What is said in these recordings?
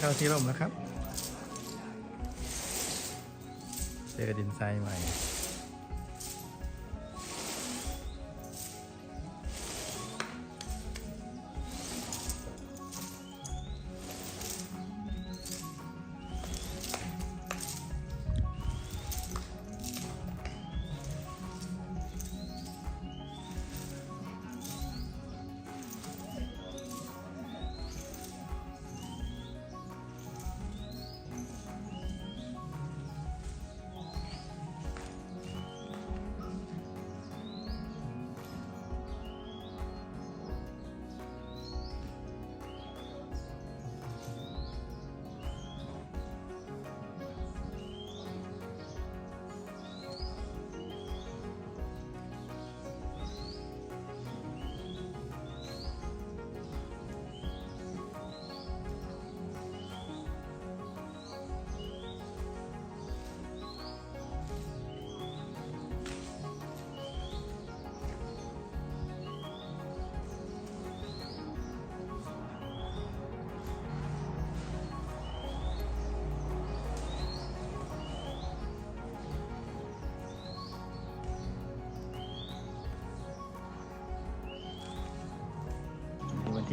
เข้าที่ร่มแล้วครับ เจอดินทรายใหม่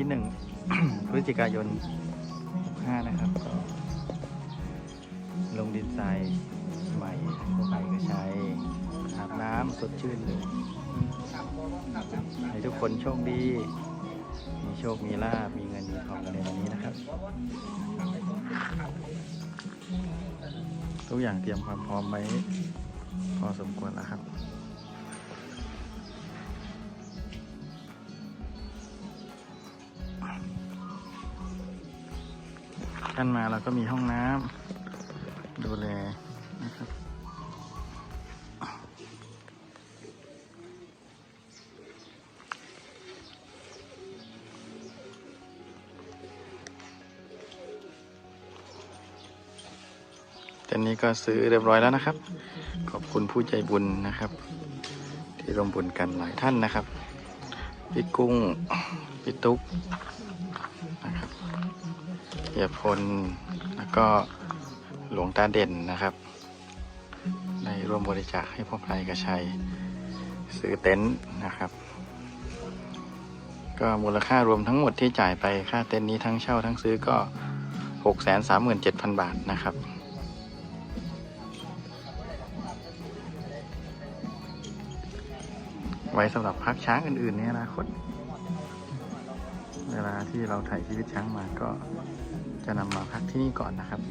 ที่หนึ่ง พฤศจิกายน 65 นะครับ ก็ ลงดินทรายใหม่พวไผ่ก็ใช้อาบน้ำสดชื่นเลยให้ทุกคนโชคดี มีโชค มีลาบมีเงิน มีทองกันในวันนี้นะครับ ทุกอย่างเตรียมความพร้อมไว้พอสมควรแล้วครับ กันมาเราก็มีห้องน้ำดูแลนะครับตอนนี้ก็ซื้อเรียบร้อยแล้วนะครับ ขอบคุณผู้ใจบุญนะครับ ที่ร่วมบุญกันหลายท่านนะครับ พี่กุ้ง พี่ตุ๊ก เหียพล แล้วก็หลวงตาเด่นนะครับได้ร่วมบริจาคให้พ่อไพรกระชัย ซื้อเต็นท์นะครับ ก็มูลค่ารวมทั้งหมดที่จ่ายไปค่าเต็นท์นี้ทั้งเช่าทั้งซื้อก็ 637,000 บาทนะครับไว้สำหรับพักช้างอื่นๆในอนาคต เวลาที่เราถ่ายชีวิตช้างมาก็ จะนำมาพักที่นี่ก่อนนะครับ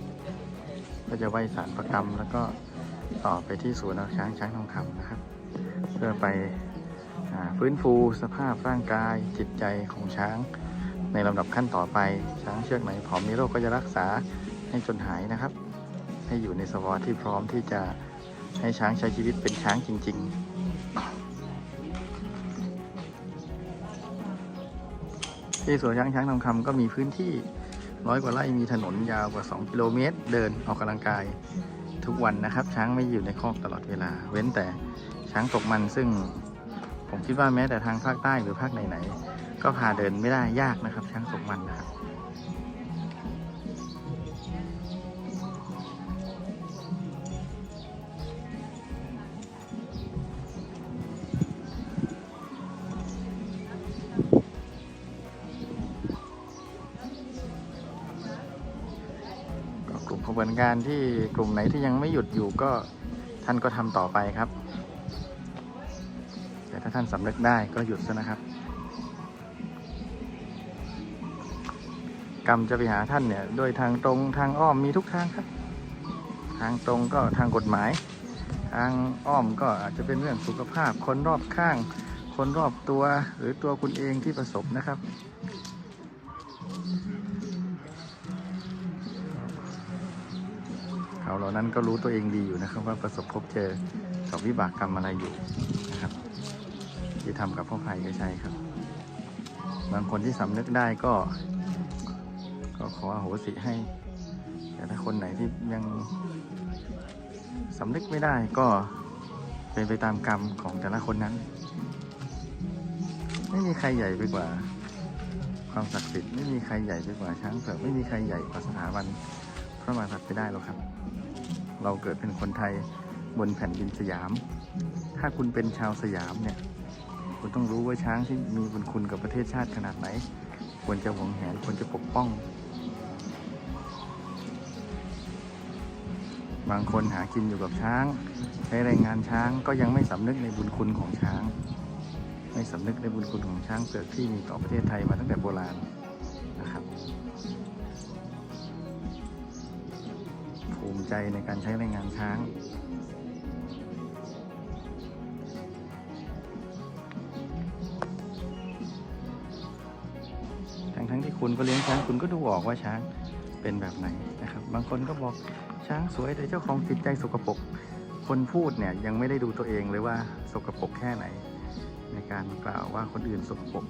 ก็จะไหว้สารประกรรม แล้วก็ต่อไปที่ศูนย์เอาช้างช้างทองคำนะครับ เพื่อไปอฟื้นฟูสภาพร่างกายจิตใจของช้าง ในลำดับขั้นต่อไปช้างเชือกไหนผอมมีโรคก็จะรักษาให้จนหายนะครับ ให้อยู่ในสภาวะที่พร้อมที่จะให้ช้างใช้ชีวิตเป็นช้างจริง ๆที่สวนช้างช้างทองคำก็มีพื้นที่ ร้อยกว่าไร่มีถนนยาวกว่า 2 กิโลเมตร เดินออกกำลังกายทุกวันนะครับ ช้างไม่อยู่ในคอกตลอดเวลา เว้นแต่ช้างตกมันซึ่งผมคิดว่าแม้แต่ทางภาคใต้หรือภาคไหนๆก็พาเดินไม่ได้ยากนะครับ ช้างตกมันนะครับ ก็กลุ่มขบวนการที่กลุ่มไหนที่ยังไม่หยุดอยู่ก็ท่านก็ทำต่อไปครับ แต่ถ้าท่านสำนึกได้ก็หยุดซะนะครับ กรรมจะไปหาท่านเนี่ยโดยทางตรงทางอ้อมมีทุกทางครับ ทางตรงก็ทางกฎหมาย ทางอ้อมก็อาจจะเป็นเรื่องสุขภาพ คนรอบข้าง คนรอบตัวหรือตัวคุณเองที่ประสบนะครับ เขาเหล่านั้นก็รู้ตัวเองดีอยู่นะครับ ว่าประสบพบเจอกับวิบากกรรมอะไรอยู่นะครับ ที่ทำกับพ่อไผ่ก็ใช่ครับ บางคนที่สำนึกได้ก็ ก็ขออโหสิให้ แต่ถ้าคนไหนที่ยังสำนึกไม่ได้ก็เป็นไปตามกรรมของแต่ละคนนั้น ไม่มีใครใหญ่ไปกว่าความศักดิ์สิทธิ์ไม่มีใครใหญ่ไปกว่าช้างเผือกไม่มีใครใหญ่กว่าสถาบันพระมหากษัตริย์ไปได้หรอกครับ เราเกิดเป็นคนไทยบนแผ่นดินสยาม ถ้าคุณเป็นชาวสยามเนี่ย คุณต้องรู้ว่าช้างที่มีบุญคุณกับประเทศชาติขนาดไหน ควรจะหวงแหน ควรจะปกป้อง บางคนหากินอยู่กับช้าง ใช้แรงงานช้างก็ยังไม่สำนึกในบุญคุณของช้าง ไม่สำนึกในบุญคุณของช้างเผือกที่มีต่อประเทศไทยมาตั้งแต่โบราณ ใจในการใช้แรงงานช้าง ทั้งทั้งๆที่คุณก็เลี้ยงช้างคุณก็ดูออกว่าช้างเป็นแบบไหนนะครับ บางคนก็บอกช้างสวยแต่เจ้าของจิตใจสกปรก คนพูดเนี่ยยังไม่ได้ดูตัวเองเลยว่าสกปรกแค่ไหน ในการกล่าวว่าคนอื่นสกปรก